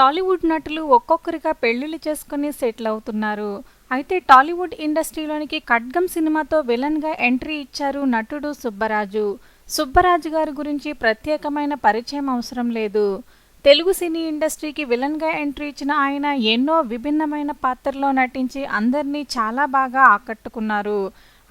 టాలీవుడ్ నటులు ఒక్కొక్కరిగా పెళ్ళిళ్ళు చేసుకుని సెటిల్ అవుతున్నారు. అయితే టాలీవుడ్ ఇండస్ట్రీలోనికి ఖడ్గం సినిమాతో విలన్గా ఎంట్రీ ఇచ్చారు నటుడు సుబ్బరాజు. సుబ్బరాజు గారి గురించి ప్రత్యేకమైన పరిచయం అవసరం లేదు. తెలుగు సినీ ఇండస్ట్రీకి విలన్గా ఎంట్రీ ఇచ్చిన ఆయన ఎన్నో విభిన్నమైన పాత్రల్లో నటించి అందరినీ చాలా బాగా ఆకట్టుకున్నారు.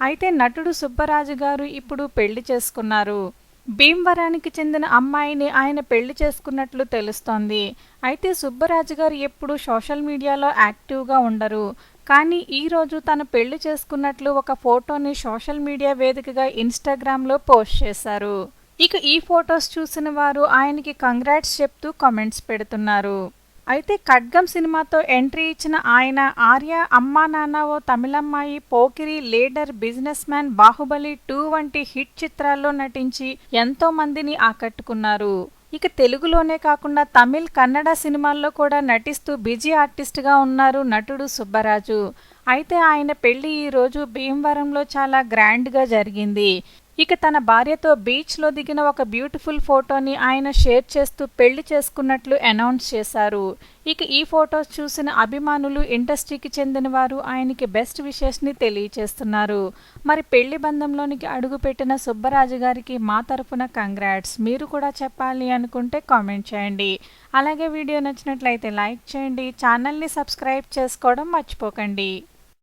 అయితే నటుడు సుబ్బరాజు గారు ఇప్పుడు పెళ్ళి చేసుకున్నారు. భీమవరానికి చెందిన అమ్మాయిని ఆయన పెళ్ళి చేసుకున్నట్లు తెలుస్తోంది. అయితే సుబ్బరాజు గారు ఎప్పుడు సోషల్ మీడియాలో యాక్టివ్గా ఉండరు. కానీ ఈ రోజు తను పెళ్ళి చేసుకున్నట్లు ఒక ఫోటోని సోషల్ మీడియా వేదికగా ఇన్స్టాగ్రామ్లో పోస్ట్ చేశారు. ఇక ఈ ఫొటోస్ చూసిన వారు ఆయనకి కంగ్రాట్స్ చెప్తూ కామెంట్స్ పెడుతున్నారు. అయితే ఖడ్గం సినిమాతో ఎంట్రీ ఇచ్చిన ఆయన Arya Amma Nanna O Tamilammayi Pokiri leader businessman Baahubali two వంటి హిట్ చిత్రాల్లో నటించి ఎంతో మందిని ఆకట్టుకున్నారు. ఇక తెలుగులోనే కాకుండా తమిళ్ కన్నడ సినిమాల్లో కూడా నటిస్తూ బిజీ ఆర్టిస్ట్గా ఉన్నారు నటుడు సుబ్బరాజు. అయితే ఆయన పెళ్ళి ఈరోజు భీమవరంలో చాలా గ్రాండ్గా జరిగింది. ఇక తన భార్యతో బీచ్లో దిగిన ఒక బ్యూటిఫుల్ ఫోటోని ఆయన షేర్ చేస్తూ పెళ్ళి చేసుకున్నట్లు అనౌన్స్ చేశారు. ఇక ఈ ఫోటోస్ చూసిన అభిమానులు ఇండస్ట్రీకి చెందిన వారు ఆయనకి బెస్ట్ విషెస్ని తెలియచేస్తున్నారు. మరి పెళ్ళి బంధంలోనికి అడుగుపెట్టిన సుబ్బరాజు గారికి మా తరఫున కంగ్రాట్స్. మీరు కూడా చెప్పాలి అనుకుంటే కామెంట్ చేయండి. అలాగే వీడియో నచ్చినట్లయితే లైక్ చేయండి. ఛానల్ని సబ్స్క్రైబ్ చేసుకోవడం మర్చిపోకండి.